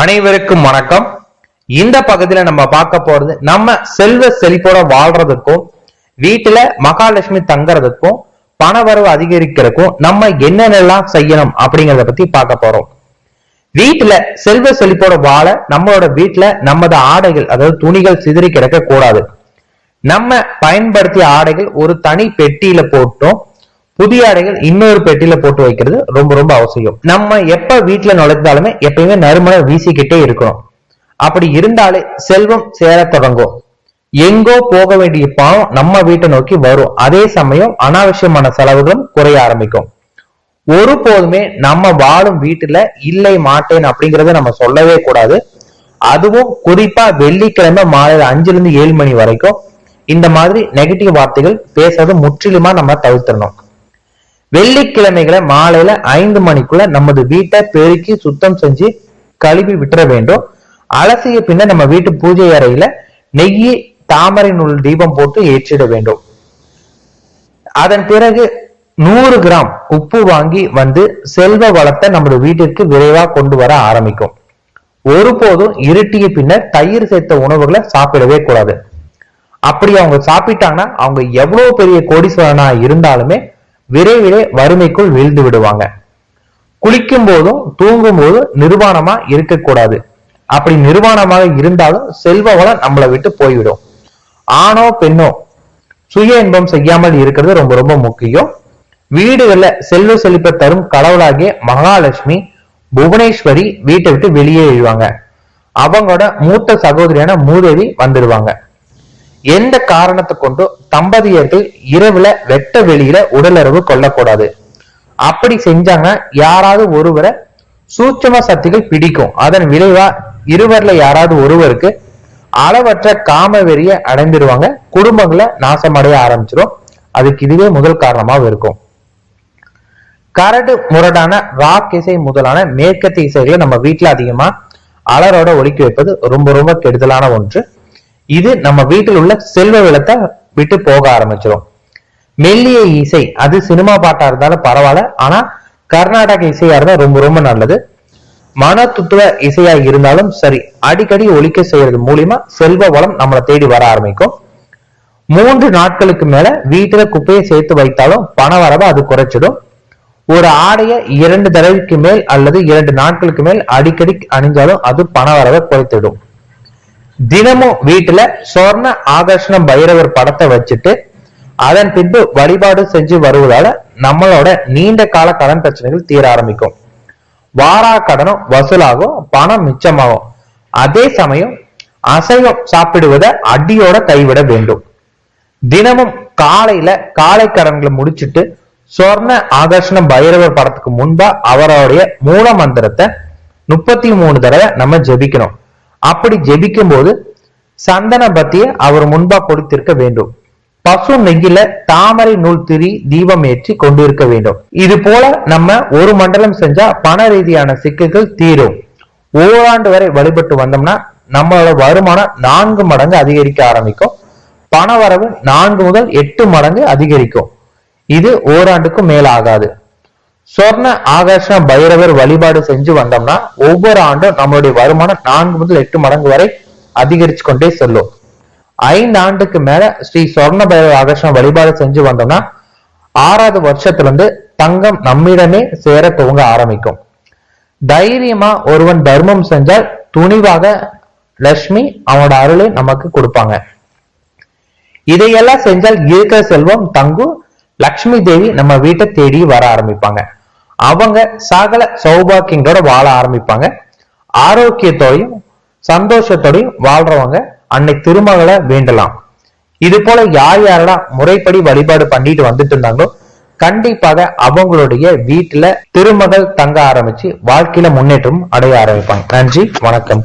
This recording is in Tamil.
அனைவருக்கும் வணக்கம். இந்த பகுதியில நம்ம பார்க்க போறது நம்ம செல்வ செழிப்போட வாழ்றதுக்கும் வீட்டுல மகாலட்சுமி தங்குறதுக்கும் பணவரவு அதிகரிக்கிறதுக்கும் நம்ம என்னென்னலாம் செய்யணும் அப்படிங்கறத பத்தி பார்க்க போறோம். வீட்டுல செல்வ செழிப்போட வாழ நம்மளோட வீட்டுல நமது ஆடைகள் அதாவது துணிகள் சிதறி கிடக்க கூடாது நம்ம பயன்படுத்திய ஆடைகள் ஒரு தனி பெட்டியில போட்டோம் புதிய ஆடைகள் இன்னொரு பெட்டியில போட்டு வைக்கிறது ரொம்ப ரொம்ப அவசியம். நம்ம எப்ப வீட்டுல நுழைந்தாலுமே எப்பயுமே நறுமணம் வீசிக்கிட்டே இருக்கணும். அப்படி இருந்தாலே செல்வம் சேர தொடங்கும். எங்கோ போக வேண்டிய பணம் நம்ம வீட்டை நோக்கி வரும். அதே சமயம் அனாவசியமான செலவுகளும் குறைய ஆரம்பிக்கும். ஒருபோதுமே நம்ம வாழும் வீட்டுல இல்லை மாட்டேன் அப்படிங்கறத நம்ம சொல்லவே கூடாது. அதுவும் குறிப்பா வெள்ளிக்கிழமை மாலை அஞ்சுல இருந்து ஏழு மணி வரைக்கும் இந்த மாதிரி நெகட்டிவ் வார்த்தைகள் பேசுறது முற்றிலுமா நம்ம தவிர்த்திடணும். வெள்ளிக்கிழமைகளை மாலையில ஐந்து மணிக்குள்ள நமது வீட்டை பெருக்கி சுத்தம் செஞ்சு கழுவி விட்டுற வேண்டும். அலசிய பின்ன நம்ம வீட்டு பூஜை அறையில நெய்யி தாமரை நூல் தீபம் போட்டு ஏற்றிட வேண்டும். அதன் பிறகு நூறு கிராம் உப்பு வாங்கி வந்து செல்வ வளத்தை நமது வீட்டிற்கு விரைவா கொண்டு வர ஆரம்பிக்கும். ஒருபோதும் இருட்டிய பின்னர் தயிர் சேர்த்த உணவுகளை சாப்பிடவே கூடாது. அப்படி அவங்க சாப்பிட்டாங்கன்னா அவங்க எவ்வளவு பெரிய கோடீஸ்வரனா இருந்தாலுமே விரைவிலே வறுமைக்குள் வீழ்ந்து விடுவாங்க. குளிக்கும் போதும் தூங்கும் போதும் நிர்வாணமா இருக்கக்கூடாது. அப்படி நிர்வாணமாக இருந்தாலும் செல்வ வளம் நம்மளை விட்டு போய்விடும். ஆணோ பெண்ணோ சுய இன்பம் செய்யாமல் இருக்கிறது ரொம்ப ரொம்ப முக்கியம். வீடுகள்ல செல்வ செழிப்பை தரும் கடவுளாகிய மகாலட்சுமி புவனேஸ்வரி வீட்டை விட்டு வெளியே எழுவாங்க. அவங்களோட மூத்த சகோதரியான மூதேவி வந்துடுவாங்க எந்த காரணத்தை கொண்டு தம்பதியர்கள் இரவுல வெட்ட வெளியில உடலுறவு கொள்ளக்கூடாது. அப்படி செஞ்சாங்க யாராவது ஒருவரை சூட்சம சக்திகள் பிடிக்கும். அதன் விளைவா இருவர்ல யாராவது ஒருவருக்கு அளவற்ற காம வெறிய அடைந்துருவாங்க. குடும்பங்களை நாசமடைய ஆரம்பிச்சிடும் அதுக்கு இதுவே முதல் காரணமாக இருக்கும். கரடு முரடான ராக் இசை முதலான மேற்கத்திய இசைகளை நம்ம வீட்டுல அதிகமா அலரோட ஒழிக்க வைப்பது ரொம்ப ரொம்ப கெடுதலான ஒன்று. இது நம்ம வீட்டில் உள்ள செல்வ விளத்தை விட்டு போக ஆரம்பிச்சிடும் மெல்லிய இசை அது சினிமா பாட்டா இருந்தாலும் பரவாயில்ல. ஆனா கர்நாடக இசையா இருந்தா ரொம்ப ரொம்ப நல்லது. மனத்துத்துவ இசையா இருந்தாலும் சரி அடிக்கடி ஒலிக்க செய்யறது மூலியமா செல்வ வளம் நம்மளை தேடி வர ஆரம்பிக்கும். மூன்று நாட்களுக்கு மேல வீட்டுல குப்பையை சேர்த்து வைத்தாலும் பண வரவை அது குறைச்சிடும். ஒரு ஆடைய இரண்டு தடவைக்கு மேல் அல்லது இரண்டு நாட்களுக்கு மேல் அடிக்கடி அணிஞ்சாலும் அது பண வரவை குறைத்திடும் தினமும் வீட்டுல சொர்ண ஆகர்ஷண பைரவர் படத்தை வச்சுட்டு அதன் பின்பு வழிபாடு செஞ்சு வருவதால நம்மளோட நீண்ட கால கடன் பிரச்சனைகள் தீர ஆரம்பிக்கும். வாரா கடனும் வசூலாகும் பணம் மிச்சமாகும். அதே சமயம் அசைவம் சாப்பிடுவதை அடியோட கைவிட வேண்டும். தினமும் காலையில காலை கடன்களை முடிச்சிட்டு சொர்ண ஆகர்ஷண பைரவர் படத்துக்கு முன்பா அவருடைய மூல மந்திரத்தை முப்பத்தி மூணு தடவை நம்ம ஜெபிக்கணும். அப்படி ஜெபிக்கும் போது சந்தன பத்தியை அவர் முன்பா கொடுத்திருக்க வேண்டும். பசு நெங்கில தாமரை நூல் திரி தீபம் ஏற்றி கொண்டிருக்க வேண்டும். இது போல நம்ம ஒரு மண்டலம் செஞ்சா பண ரீதியான சிக்கல்கள் தீரும். ஓராண்டு வரை வழிபட்டு வந்தோம்னா நம்மளோட வருமானம் நான்கு மடங்கு அதிகரிக்க ஆரம்பிக்கும். பண வரவு நான்கு முதல் எட்டு மடங்கு அதிகரிக்கும். இது ஓராண்டுக்கும் மேலாகாது. சொர்ண ஆகர்ஷண பைரவர் வழிபாடு செஞ்சு வந்தோம்னா ஒவ்வொரு ஆண்டும் நம்மளுடைய வருமானம் நான்கு முதல் எட்டு மடங்கு வரை அதிகரிச்சு கொண்டே செல்லும். ஐந்து ஆண்டுக்கு மேல ஸ்ரீ சொர்ண பைரவ ஆகர்ஷண வழிபாடு செஞ்சு வந்தோம்னா ஆறாவது வருஷத்துல இருந்து தங்கம் நம்மிடமே சேர துவங்க ஆரம்பிக்கும். தைரியமா ஒருவன் தர்மம் செஞ்சால் துணிவாக லட்சுமி அவனோட அருளை நமக்கு கொடுப்பாங்க. இதையெல்லாம் செஞ்சால் இருக்கிற செல்வம் தங்கும் லக்ஷ்மி தேவி நம்ம வீட்டை தேடி வர ஆரம்பிப்பாங்க. அவங்க சகல சௌபாக்கியங்களோட வாழ ஆரம்பிப்பாங்க. ஆரோக்கியத்தோடையும் சந்தோஷத்தோடையும் வாழ்றவங்க அன்னை திருமகளை வேண்டலாம். இது போல யார் யாரெல்லாம் முறைப்படி வழிபாடு பண்ணிட்டு வந்துட்டு இருந்தாங்களோ கண்டிப்பாக அவங்களுடைய வீட்டுல திருமகள் தங்க ஆரம்பிச்சு வாழ்க்கையில முன்னேற்றம் அடைய ஆரம்பிப்பாங்க. நன்றி வணக்கம்.